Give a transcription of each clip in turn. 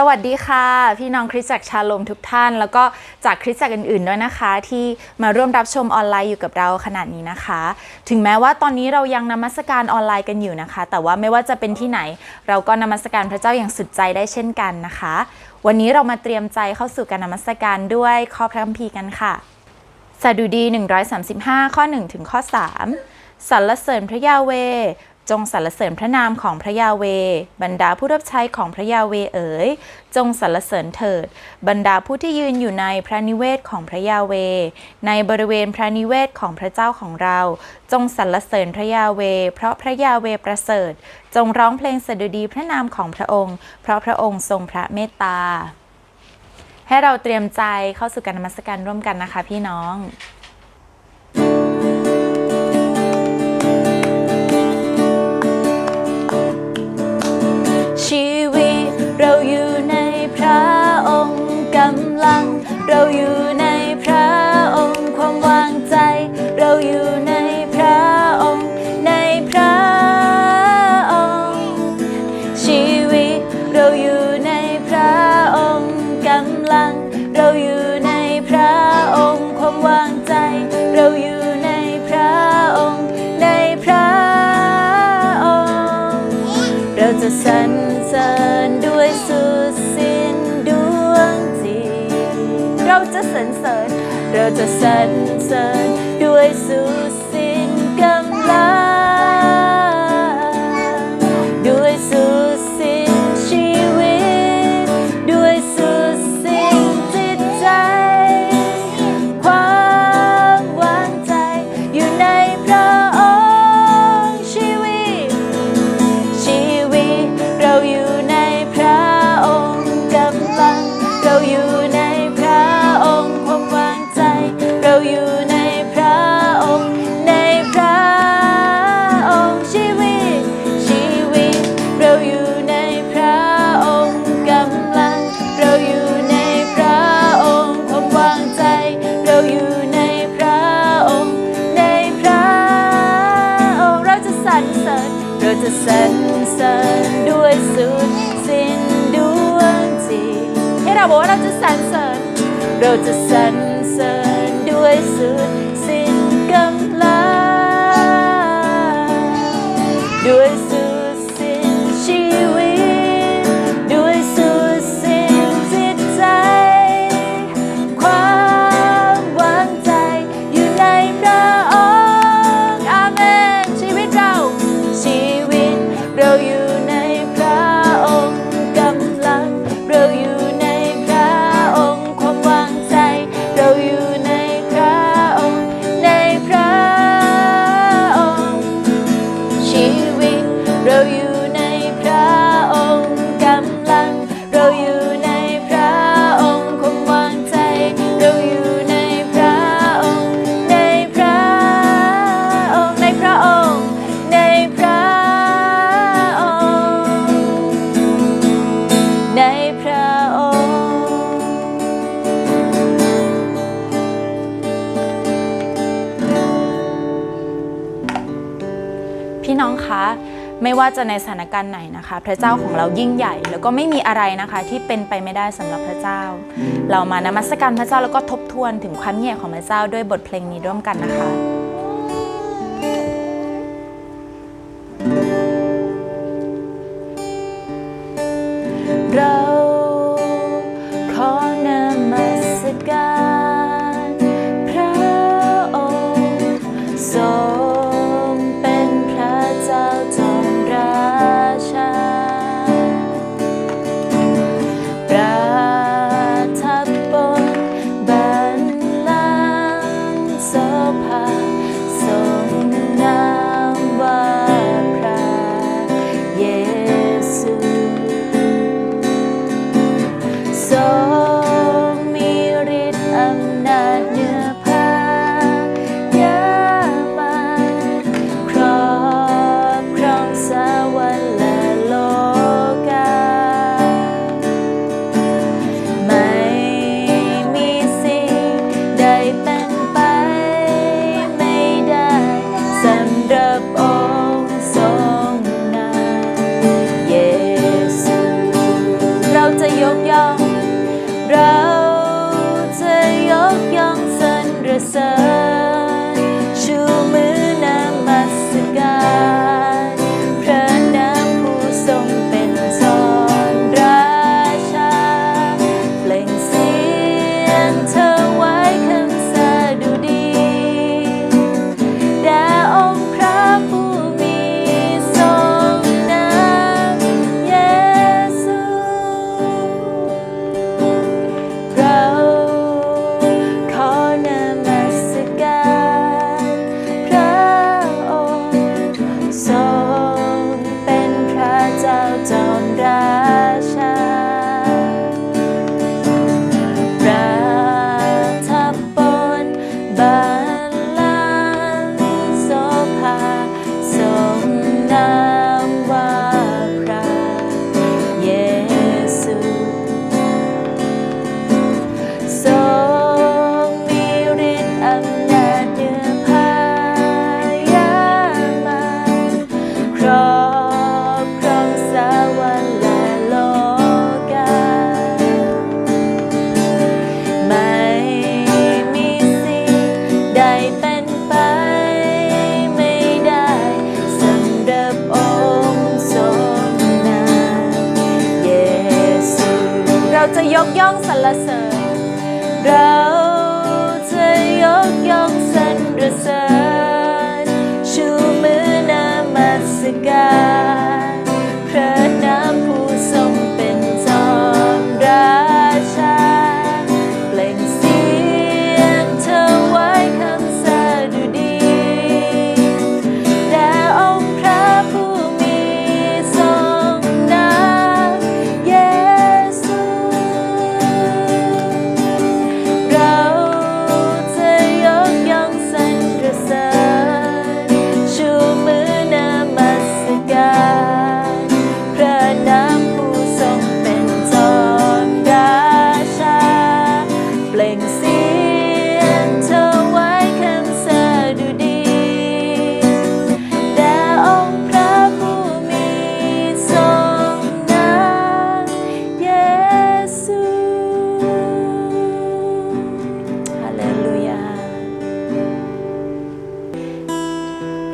สวัสดีค่ะ พี่น้องคริสตจักรชาลมทุกท่าน แล้วก็จากคริสตจักรอื่นๆด้วยนะคะ ที่มาร่วมรับชมออนไลน์อยู่กับเราขนาดนี้นะคะ ถึงแม้ว่าตอนนี้เรายังนมัสการออนไลน์กันอยู่นะคะ แต่ว่าไม่ว่าจะเป็นที่ไหน เราก็นมัสการพระเจ้าอย่างสุดใจได้เช่นกันนะคะ วันนี้เรามาเตรียมใจเข้าสู่การนมัสการด้วยข้อพระคัมภีร์กันค่ะสดุดี 135 ข้อ 1 ถึงข้อ 3สรรเสริญพระยาเว จงสรรเสริญพระนามของพระยาเว บรรดาผู้รับใช้ของพระยาเวเอ๋ย จงสรรเสริญเถิด บรรดาผู้ที่ยืนอยู่ในพระนิเวศของพระยาเว ในบริเวณพระนิเวศของพระเจ้าของเรา จงสรรเสริญพระยาเว เพราะพระยาเวประเสริฐ จงร้องเพลงสดุดีพระนามของพระองค์ เพราะพระองค์ทรงพระเมตตา ให้เราเตรียมใจเข้าสู่การนมัสการร่วมกันนะคะพี่น้อง เราอยู่ในพระองค์ความวางใจ เราอยู่ในพระองค์ในพระองค์ชีวิตเราอยู่ ญเราจะ จะสรรเสริญด้วยสุดสิ้นดวงจิตให้เราบอกว่าเราจะสรรเสริญเราจะสรรเสริญด้วยสุดสิ้นกำลังด้วย พี่น้องคะไม่ว่าจะในสถานการณ์ไหนนะคะ พระเจ้าของเรายิ่งใหญ่ แล้วก็ไม่มีอะไรนะคะที่เป็นไปไม่ได้สำหรับพระเจ้า เรามานมัสการพระเจ้าแล้วก็ทบทวนถึงความเงใหญ่ของพระเจ้าด้วยบทเพลงนี้ร่วมกันนะคะ จะยกย่องสรรเสริญ เราจะยกย่องสรรเสริญชูมือนามัสการ เสียเธอไวคันเสดุดี แต่องพระผู้มีทรงนามเยซูฮาเลลูยา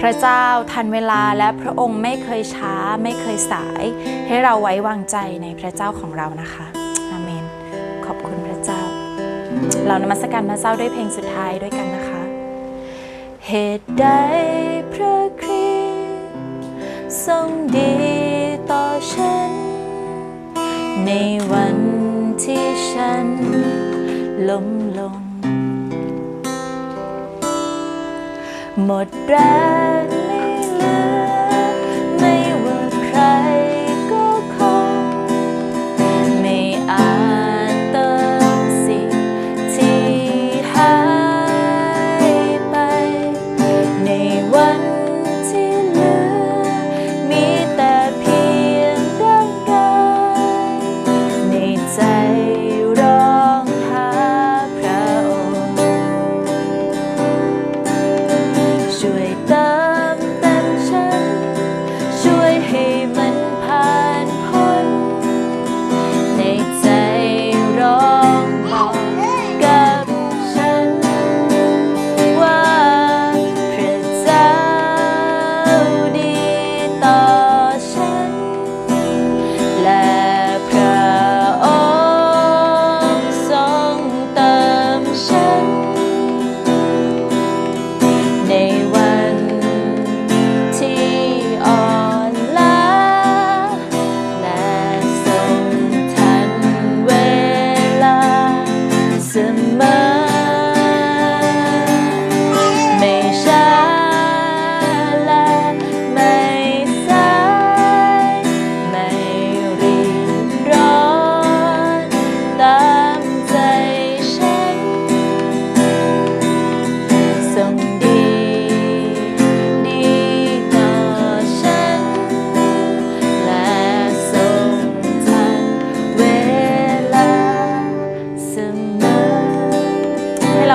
พระเจ้าทันเวลาและพระองค์ไม่เคยช้าไม่เคยสาย ให้เราไว้วางใจในพระเจ้าของเรานะคะ เรานมัสการพระเจ้าด้วยเพลงสุดท้ายด้วยกันนะคะ เหตุใดพระคริสต์ทรงดีต่อฉัน ในวันที่ฉันล้มลง หมดแรง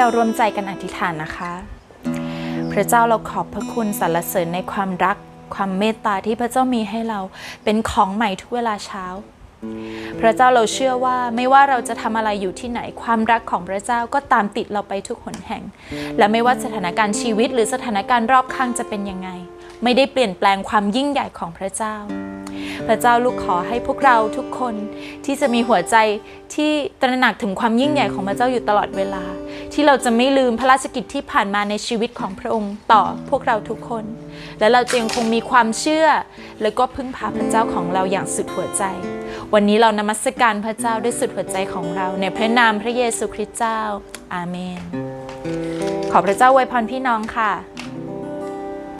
เราร่วมใจกันอธิษฐานนะคะ พระเจ้าเราขอบพระคุณสรรเสริญในความรัก ความเมตตาที่พระเจ้ามีให้เราเป็นของใหม่ทุกเวลาเช้า พระเจ้าเราเชื่อว่าไม่ว่าเราจะทำอะไรอยู่ที่ไหน ความรักของพระเจ้าก็ตามติดเราไปทุกหนแห่ง และไม่ว่าสถานการณ์ชีวิตหรือสถานการณ์รอบข้างจะเป็นยังไง ไม่ได้เปลี่ยนแปลงความยิ่งใหญ่ของพระเจ้า พระเจ้าลูกขอให้พวกเราทุกคนที่จะมีหัวใจที่ตระหนักถึงความยิ่งใหญ่ของพระเจ้าอยู่ตลอดเวลา ที่เราจะไม่ลืมพระราชกิจที่ผ่านมาในชีวิตของพระองค์ต่อพวกเราทุกคน และเราจะยังคงมีความเชื่อ และก็พึ่งพาพระเจ้าของเราอย่างสุดหัวใจ วันนี้เรานมัสการพระเจ้าด้วยสุดหัวใจของเรา ในพระนามพระเยซูคริสต์เจ้า อาเมน ขอพระเจ้าอวยพรพี่น้องค่ะ